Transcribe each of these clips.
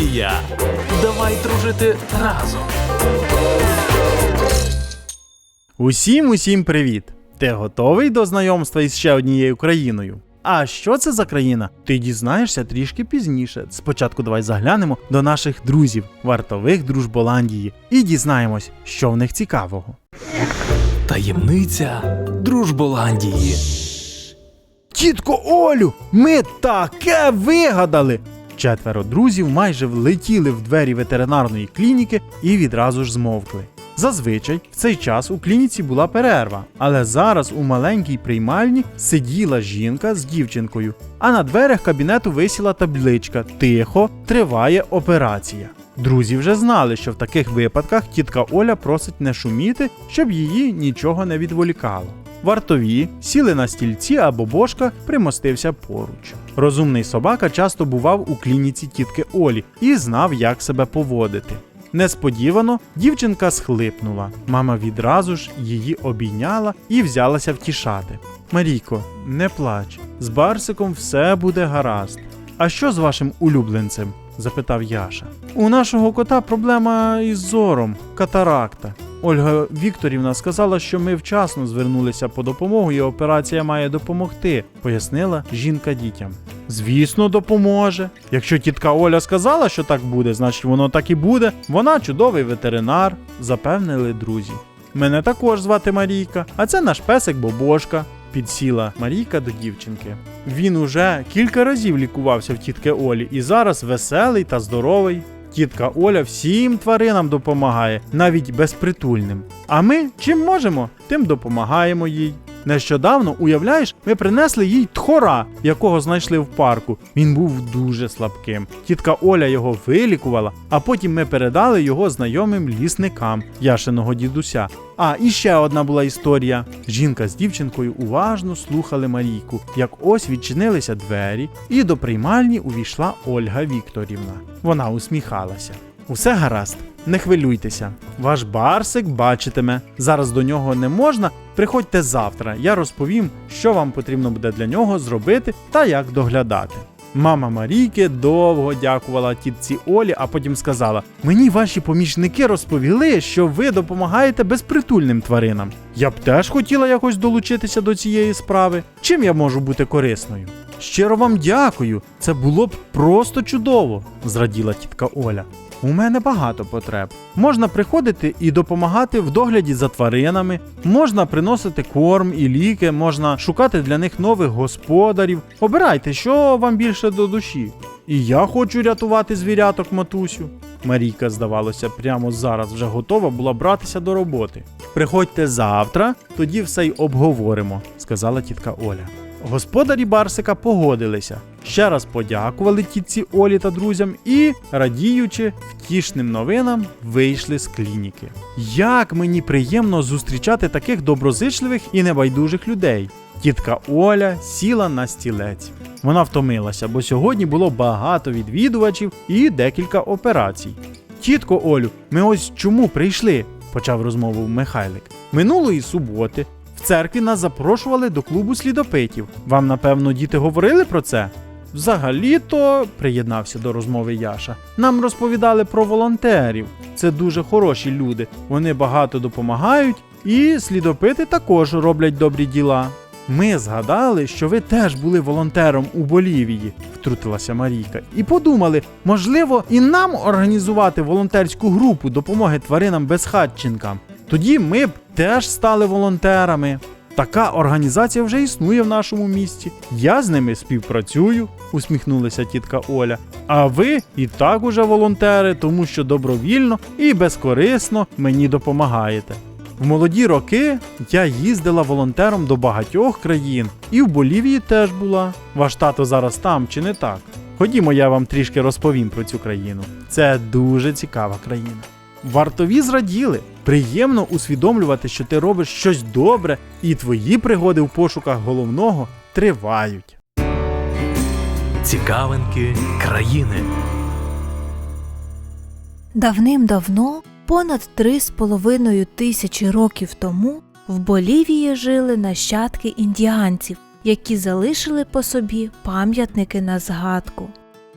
Боландія. Давай дружити разом. Усім усім привіт! Ти готовий до знайомства із ще однією країною? А що це за країна? Ти дізнаєшся трішки пізніше. Спочатку давай заглянемо до наших друзів, вартових дружболандії, і дізнаємось, що в них цікавого. Таємниця Дружболандії. Тітко Олю, ми таке вигадали! Четверо друзів майже влетіли в двері ветеринарної клініки і відразу ж змовкли. Зазвичай в цей час у клініці була перерва, але зараз у маленькій приймальні сиділа жінка з дівчинкою, а на дверях кабінету висіла табличка Тихо, триває операція. Друзі вже знали, що в таких випадках тітка Оля просить не шуміти, щоб її нічого не відволікало. Вартові сіли на стільці, а Бобошка примостився поруч. Розумний собака часто бував у клініці тітки Олі і знав, як себе поводити. Несподівано дівчинка схлипнула. Мама відразу ж її обійняла і взялася втішати. Марійко, не плач, з Барсиком все буде гаразд. А що з вашим улюбленцем? запитав Яша. У нашого кота проблема із зором, катаракта. Ольга Вікторівна сказала, що ми вчасно звернулися по допомогу, і операція має допомогти, пояснила жінка дітям. Звісно, допоможе. Якщо тітка Оля сказала, що так буде, значить воно так і буде. Вона чудовий ветеринар, запевнили друзі. Мене також звати Марійка, а це наш песик Бобошка. Підсіла Марійка до дівчинки. Він уже кілька разів лікувався в тітки Олі і зараз веселий та здоровий. Тітка Оля всім тваринам допомагає, навіть безпритульним. А ми чим можемо, тим допомагаємо їй. Нещодавно, уявляєш, ми принесли їй тхора, якого знайшли в парку. Він був дуже слабким. Тітка Оля його вилікувала, а потім ми передали його знайомим лісникам Яшиного дідуся. А і ще одна була історія. Жінка з дівчинкою уважно слухали Марійку, як ось відчинилися двері, і до приймальні увійшла Ольга Вікторівна. Вона усміхалася. Усе гаразд, не хвилюйтеся. Ваш барсик бачитиме. Зараз до нього не можна. Приходьте завтра. Я розповім, що вам потрібно буде для нього зробити та як доглядати. Мама Марійки довго дякувала тітці Олі, а потім сказала: Мені ваші помічники розповіли, що ви допомагаєте безпритульним тваринам. Я б теж хотіла якось долучитися до цієї справи. Чим я можу бути корисною? Щиро вам дякую. Це було б просто чудово, зраділа тітка Оля. У мене багато потреб. Можна приходити і допомагати в догляді за тваринами, можна приносити корм і ліки, можна шукати для них нових господарів. Обирайте, що вам більше до душі. І я хочу рятувати звіряток, матусю. Марійка, здавалося, прямо зараз вже готова була братися до роботи. Приходьте завтра, тоді все й обговоримо, сказала тітка Оля. Господарі Барсика погодилися, ще раз подякували тітці Олі та друзям і, радіючи втішним новинам, вийшли з клініки. Як мені приємно зустрічати таких доброзичливих і небайдужих людей. Тітка Оля сіла на стілець. Вона втомилася, бо сьогодні було багато відвідувачів і декілька операцій. Тітко Олю, ми ось чому прийшли, почав розмову Михайлик. Минулої суботи в церкві нас запрошували до клубу слідопитів. Вам, напевно, діти говорили про це? Взагалі-то, приєднався до розмови Яша, нам розповідали про волонтерів. Це дуже хороші люди. Вони багато допомагають, і слідопити також роблять добрі діла. Ми згадали, що ви теж були волонтером у Болівії, втрутилася Марійка, і подумали, можливо, і нам організувати волонтерську групу допомоги тваринам безхатченкам. Тоді ми б теж стали волонтерами. Така організація вже існує в нашому місті. Я з ними співпрацюю, усміхнулася тітка Оля. А ви і так уже волонтери, тому що добровільно і безкорисно мені допомагаєте. В молоді роки я їздила волонтером до багатьох країн, і в Болівії теж була. Ваш тато зараз там чи не так? Ходімо, я вам трішки розповім про цю країну. Це дуже цікава країна. Вартові зраділи. Приємно усвідомлювати, що ти робиш щось добре, і твої пригоди в пошуках головного тривають. Цікавинки країни. Давним-давно, понад три з половиною тисячі років тому, в Болівії жили нащадки індіанців, які залишили по собі пам'ятники на згадку.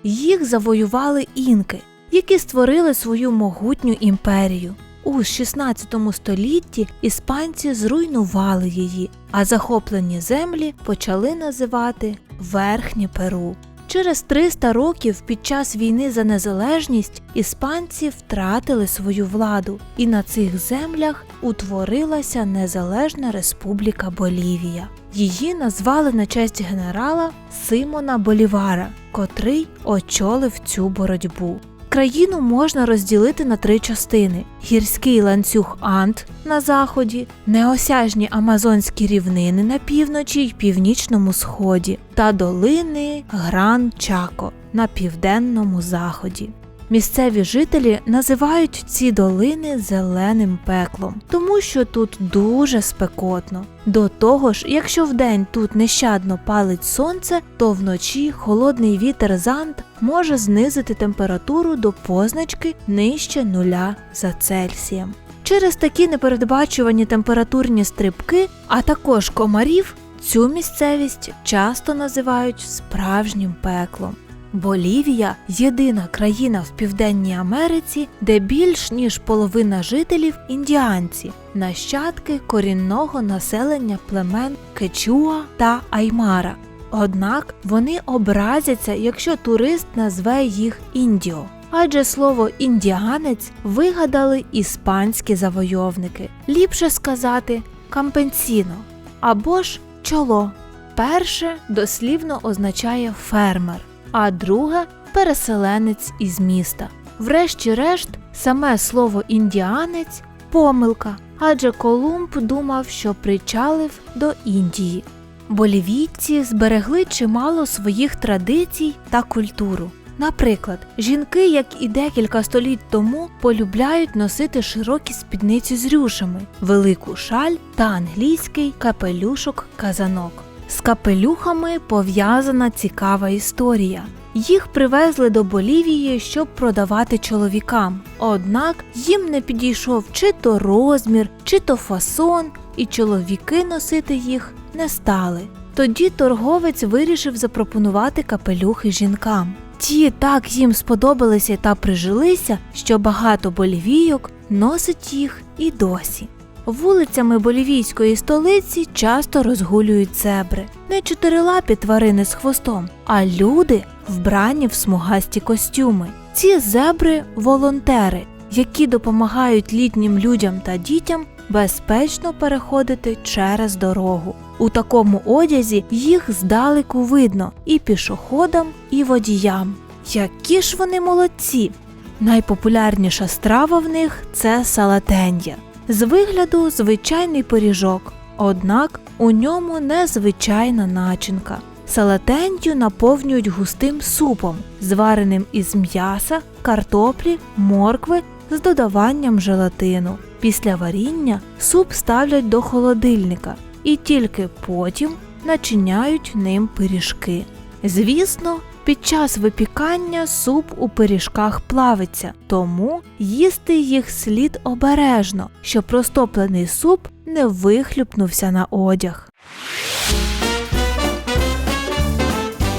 Їх завоювали інки, які створили свою могутню імперію. У 16 столітті іспанці зруйнували її, а захоплені землі почали називати Верхнє Перу. Через 300 років під час війни за незалежність іспанці втратили свою владу, і на цих землях утворилася Незалежна Республіка Болівія. Її назвали на честь генерала Симона Болівара, котрий очолив цю боротьбу. Країну можна розділити на три частини: гірський ланцюг Анд на заході, неосяжні амазонські рівнини на півночі й північному сході та долини Гран Чако на південному заході. Місцеві жителі називають ці долини зеленим пеклом, тому що тут дуже спекотно. До того ж, якщо вдень тут нещадно палить сонце, то вночі холодний вітер занд може знизити температуру до позначки нижче нуля за Цельсієм. Через такі непередбачувані температурні стрибки, а також комарів, цю місцевість часто називають справжнім пеклом. Болівія єдина країна в Південній Америці, де більш ніж половина жителів індіанці, нащадки корінного населення племен Кечуа та Аймара. Однак вони образяться, якщо турист назве їх індіо. Адже слово індіанець вигадали іспанські завойовники. Ліпше сказати кампенсіно або ж чоло. Перше дослівно означає фермер а друге переселенець із міста. Врешті-решт, саме слово індіанець помилка, адже Колумб думав, що причалив до Індії. Болівійці зберегли чимало своїх традицій та культуру. Наприклад, жінки, як і декілька століть тому, полюбляють носити широкі спідниці з рюшами, велику шаль та англійський капелюшок-казанок. З капелюхами пов'язана цікава історія. Їх привезли до Болівії, щоб продавати чоловікам. Однак їм не підійшов чи то розмір, чи то фасон, і чоловіки носити їх не стали. Тоді торговець вирішив запропонувати капелюхи жінкам. Ті так їм сподобалися та прижилися, що багато болівійок носить їх і досі. Вулицями болівійської столиці часто розгулюють зебри. Не чотирилапі тварини з хвостом, а люди, вбрані в смугасті костюми. Ці зебри волонтери, які допомагають літнім людям та дітям безпечно переходити через дорогу. У такому одязі їх здалеку видно і пішоходам, і водіям. Які ж вони молодці! Найпопулярніша страва в них це салатендя. З вигляду звичайний пиріжок, однак у ньому незвичайна начинка. Салатендю наповнюють густим супом, звареним із м'яса, картоплі, моркви з додаванням желатину. Після варіння суп ставлять до холодильника і тільки потім начиняють ним пиріжки. Звісно, під час випікання суп у пиріжках плавиться, тому їсти їх слід обережно, щоб розтоплений суп не вихлюпнувся на одяг.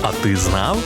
А ти знав?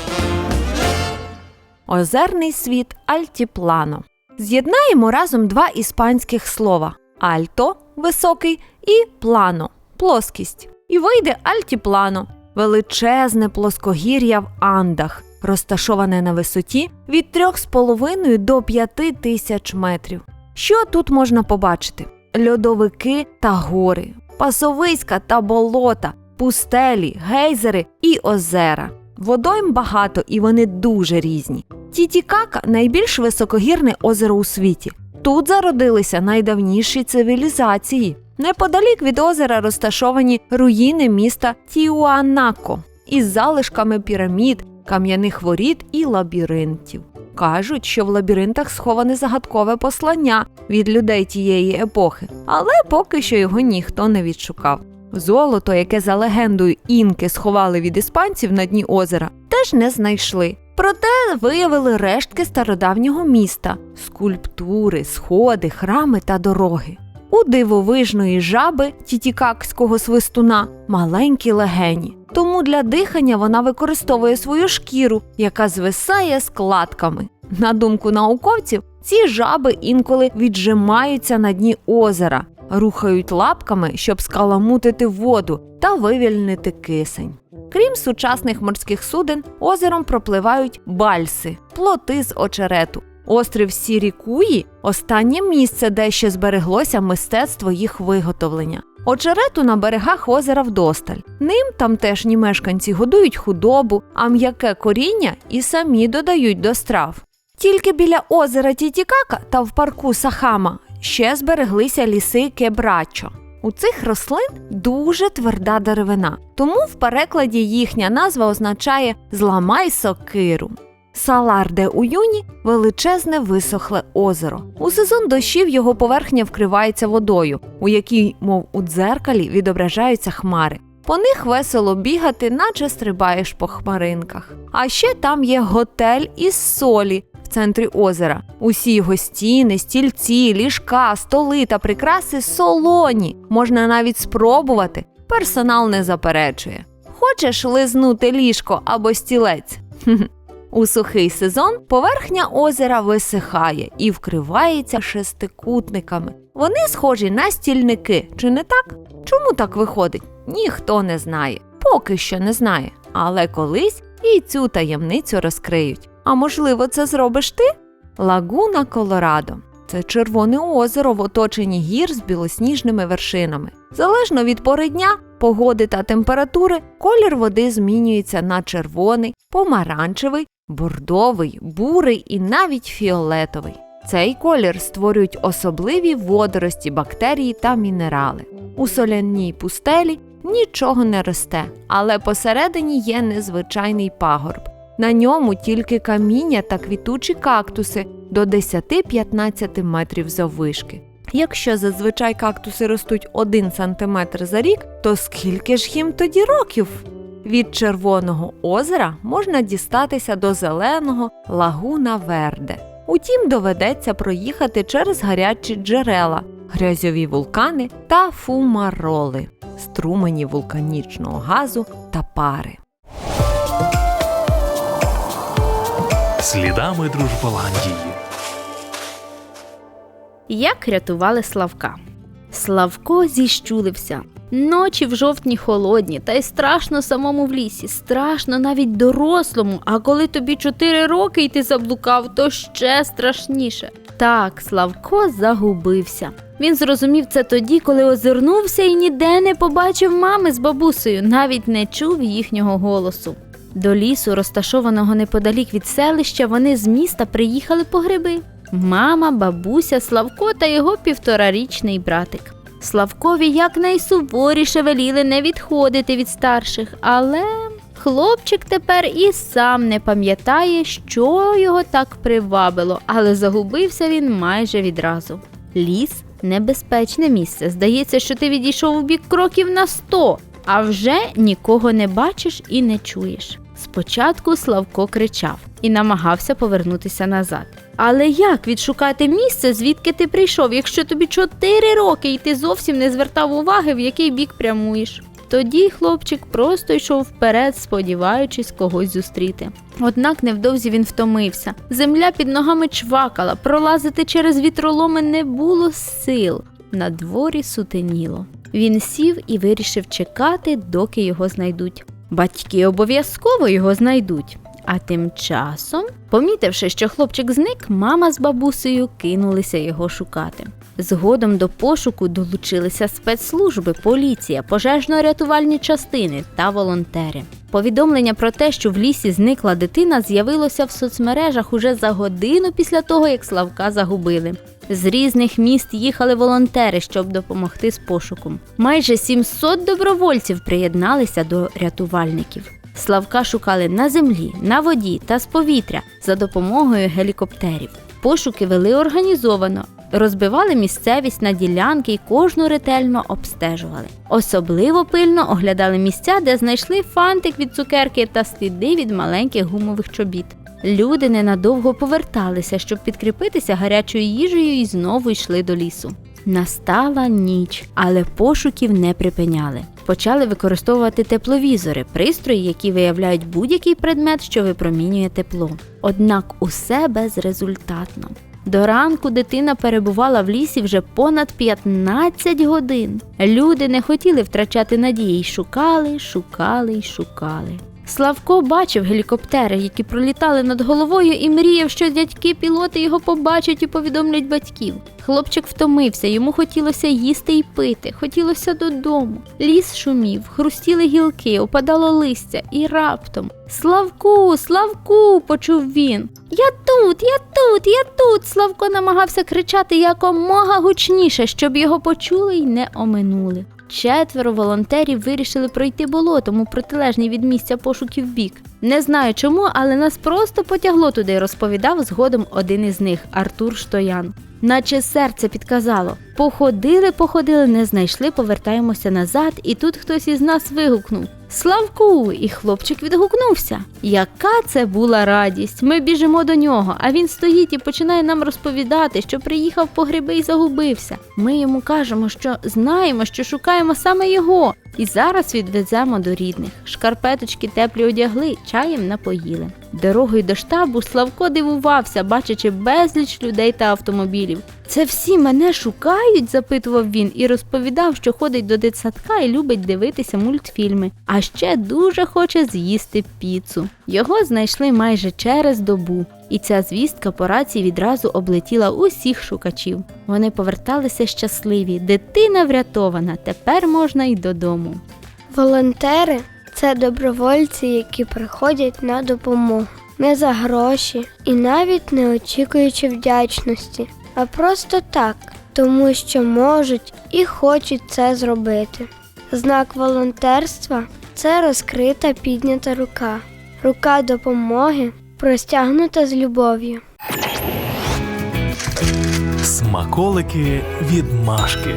Озерний світ Альтіплано. З'єднаємо разом два іспанських слова: альто високий і плано плоскість. І вийде альтіплано величезне плоскогір'я в Андах, розташоване на висоті від 3,5 до 5 тисяч метрів. Що тут можна побачити? Льодовики та гори, пасовиська та болота, пустелі, гейзери і озера. Водойм багато і вони дуже різні. Тітікака найбільш високогірне озеро у світі. Тут зародилися найдавніші цивілізації. Неподалік від озера розташовані руїни міста Тіуанако із залишками пірамід, кам'яних воріт і лабіринтів. Кажуть, що в лабіринтах сховане загадкове послання від людей тієї епохи, але поки що його ніхто не відшукав. Золото, яке за легендою інки сховали від іспанців на дні озера, теж не знайшли. Проте виявили рештки стародавнього міста, скульптури, сходи, храми та дороги. У дивовижної жаби тітікакського свистуна маленькі легені. Тому для дихання вона використовує свою шкіру, яка звисає складками. На думку науковців, ці жаби інколи віджимаються на дні озера, рухають лапками, щоб скаламутити воду та вивільнити кисень. Крім сучасних морських суден, озером пропливають бальси, плоти з очерету. Острів Сірікуї останнє місце, де ще збереглося мистецтво їх виготовлення. Очерету на берегах озера вдосталь. Ним тамтешні мешканці годують худобу, а м'яке коріння і самі додають до страв. Тільки біля озера Тітікака та в парку Сахама ще збереглися ліси Кебрачо. У цих рослин дуже тверда деревина, тому в перекладі їхня назва означає зламай сокиру. Салар де Уюні величезне висохле озеро. У сезон дощів його поверхня вкривається водою, у якій, мов у дзеркалі, відображаються хмари. По них весело бігати, наче стрибаєш по хмаринках. А ще там є готель із солі в центрі озера. Усі його стіни, стільці, ліжка, столи та прикраси солоні. Можна навіть спробувати. Персонал не заперечує. Хочеш лизнути ліжко або стілець? У сухий сезон поверхня озера висихає і вкривається шестикутниками. Вони схожі на стільники, чи не так? Чому так виходить? Ніхто не знає. Поки що не знає. Але колись і цю таємницю розкриють. А можливо, це зробиш ти? Лагуна Колорадо. Це червоне озеро в оточенні гір з білосніжними вершинами. Залежно від пори дня, погоди та температури, колір води змінюється на червоний, помаранчевий, бордовий, бурий і навіть фіолетовий. Цей колір створюють особливі водорості, бактерії та мінерали. У соляній пустелі нічого не росте, але посередині є незвичайний пагорб. На ньому тільки каміння та квітучі кактуси до 10-15 метрів заввишки. Якщо зазвичай кактуси ростуть 1 см за рік, то скільки ж їм тоді років? Від Червоного озера можна дістатися до зеленого лагуна Верде. Утім, доведеться проїхати через гарячі джерела, грязьові вулкани та фумароли, струмені вулканічного газу та пари. Слідами Дружболандії. Як рятували Славка. Славко зіщулився. Ночі в жовтні холодні, та й страшно самому в лісі, страшно навіть дорослому. А коли тобі чотири роки і ти заблукав, то ще страшніше. Так, Славко загубився. Він зрозумів це тоді, коли озирнувся і ніде не побачив мами з бабусею, навіть не чув їхнього голосу. До лісу, розташованого неподалік від селища, вони з міста приїхали по гриби. Мама, бабуся, Славко та його півторарічний братик. Славкові якнайсуворіше веліли не відходити від старших, але хлопчик тепер і сам не пам'ятає, що його так привабило, але загубився він майже відразу. Ліс небезпечне місце. Здається, що ти відійшов у бік кроків на сто, а вже нікого не бачиш і не чуєш. Спочатку Славко кричав і намагався повернутися назад. Але як відшукати місце, звідки ти прийшов, якщо тобі чотири роки і ти зовсім не звертав уваги, в який бік прямуєш? Тоді хлопчик просто йшов вперед, сподіваючись когось зустріти. Однак невдовзі він втомився. Земля під ногами чвакала, пролазити через вітроломи не було сил. На дворі сутеніло. Він сів і вирішив чекати, доки його знайдуть. Батьки обов'язково його знайдуть. А тим часом, помітивши, що хлопчик зник, мама з бабусею кинулися його шукати. Згодом до пошуку долучилися спецслужби, поліція, пожежно-рятувальні частини та волонтери. Повідомлення про те, що в лісі зникла дитина, з'явилося в соцмережах уже за годину після того, як Славка загубили. З різних міст їхали волонтери, щоб допомогти з пошуком. Майже 700 добровольців приєдналися до рятувальників. Славка шукали на землі, на воді та з повітря за допомогою гелікоптерів. Пошуки вели організовано, розбивали місцевість на ділянки і кожну ретельно обстежували. Особливо пильно оглядали місця, де знайшли фантик від цукерки та сліди від маленьких гумових чобіт. Люди ненадовго поверталися, щоб підкріпитися гарячою їжею і знову йшли до лісу. Настала ніч, але пошуків не припиняли. Почали використовувати тепловізори, пристрої, які виявляють будь-який предмет, що випромінює тепло. Однак усе безрезультатно. До ранку дитина перебувала в лісі вже понад 15 годин. Люди не хотіли втрачати надії й шукали, шукали й шукали. Славко бачив гелікоптери, які пролітали над головою, і мріяв, що дядьки-пілоти його побачать і повідомлять батьків. Хлопчик втомився, йому хотілося їсти й пити, хотілося додому. Ліс шумів, хрустіли гілки, опадало листя, і раптом Славку, Славку, почув він. Я тут, я тут, я тут. Славко намагався кричати якомога гучніше, щоб його почули й не оминули. Четверо волонтерів вирішили пройти болотом у протилежний від місця пошуків бік. Не знаю чому, але нас просто потягло туди, розповідав згодом один із них Артур Штоян. Наче серце підказало. Походили, походили, не знайшли, повертаємося назад, і тут хтось із нас вигукнув Славку! І хлопчик відгукнувся. Яка це була радість! Ми біжимо до нього, а він стоїть і починає нам розповідати, що приїхав по гриби і загубився. Ми йому кажемо, що знаємо, що шукаємо саме його, і зараз відвеземо до рідних. Шкарпеточки теплі одягли, чаєм напоїли. Дорогою до штабу Славко дивувався, бачачи безліч людей та автомобілів. Це всі мене шукають? запитував він і розповідав, що ходить до дитсадка і любить дивитися мультфільми, а ще дуже хоче з'їсти піцу. Його знайшли майже через добу, і ця звістка по рації відразу облетіла усіх шукачів. Вони поверталися щасливі. Дитина врятована. Тепер можна й додому. Волонтери це добровольці, які приходять на допомогу не за гроші і навіть не очікуючи вдячності, а просто так, тому що можуть і хочуть це зробити. Знак волонтерства це розкрита піднята рука, рука допомоги, простягнута з любов'ю. Смаколики від Машки.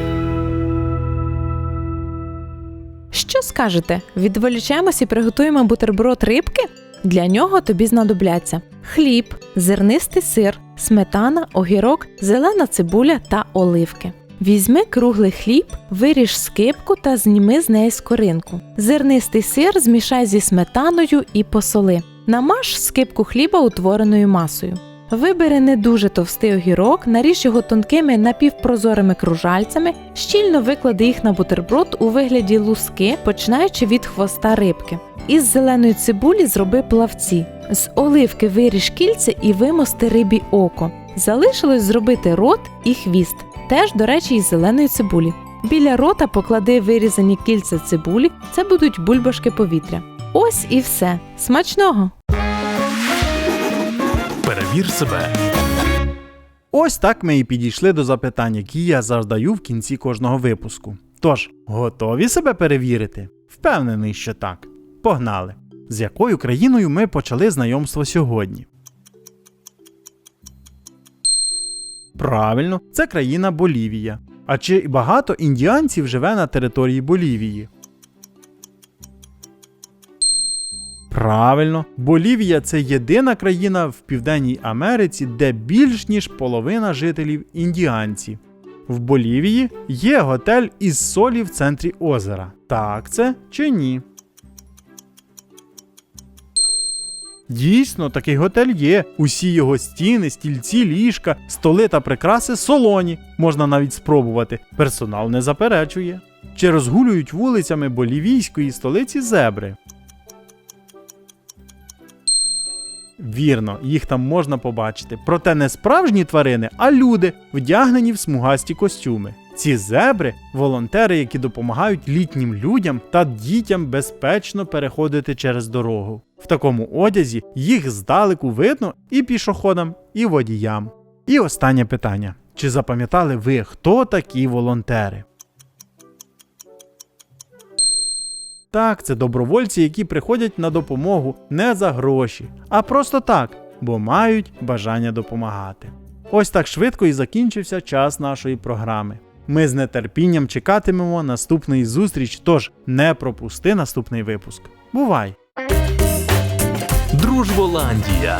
Що скажете? Відволічаємось і приготуємо бутерброд рибки? Для нього тобі знадобляться хліб, зернистий сир, сметана, огірок, зелена цибуля та оливки. Візьми круглий хліб, виріж скипку та зніми з неї скоринку. Зернистий сир змішай зі сметаною і посоли. Намаж скибку хліба утвореною масою. Вибери не дуже товстий огірок, наріж його тонкими напівпрозорими кружальцями, щільно виклади їх на бутерброд у вигляді луски, починаючи від хвоста рибки. Із зеленої цибулі зроби плавці. З оливки виріж кільце і вимости рибі око. Залишилось зробити рот і хвіст, теж, до речі, із зеленої цибулі. Біля рота поклади вирізані кільця цибулі, це будуть бульбашки повітря. Ось і все. Смачного! Перевір себе. Ось так ми і підійшли до запитань, які я задаю в кінці кожного випуску. Тож, готові себе перевірити? Впевнений, що так. Погнали! З якою країною ми почали знайомство сьогодні? Правильно, це країна Болівія. А чи багато індіанців живе на території Болівії? Правильно, Болівія це єдина країна в Південній Америці, де більш ніж половина жителів індіанці. В Болівії є готель із солі в центрі озера. Так це чи ні? Дійсно, такий готель є. Усі його стіни, стільці, ліжка, столи та прикраси солоні. Можна навіть спробувати. Персонал не заперечує. Чи розгулюють вулицями болівійської столиці зебри? Вірно, їх там можна побачити. Проте не справжні тварини, а люди, вдягнені в смугасті костюми. Ці зебри волонтери, які допомагають літнім людям та дітям безпечно переходити через дорогу. В такому одязі їх здалеку видно і пішоходам, і водіям. І останнє питання: чи запам'ятали ви, хто такі волонтери? Так, це добровольці, які приходять на допомогу не за гроші, а просто так, бо мають бажання допомагати. Ось так швидко і закінчився час нашої програми. Ми з нетерпінням чекатимемо наступної зустріч, тож не пропусти наступний випуск. Бувай! Дружболандія.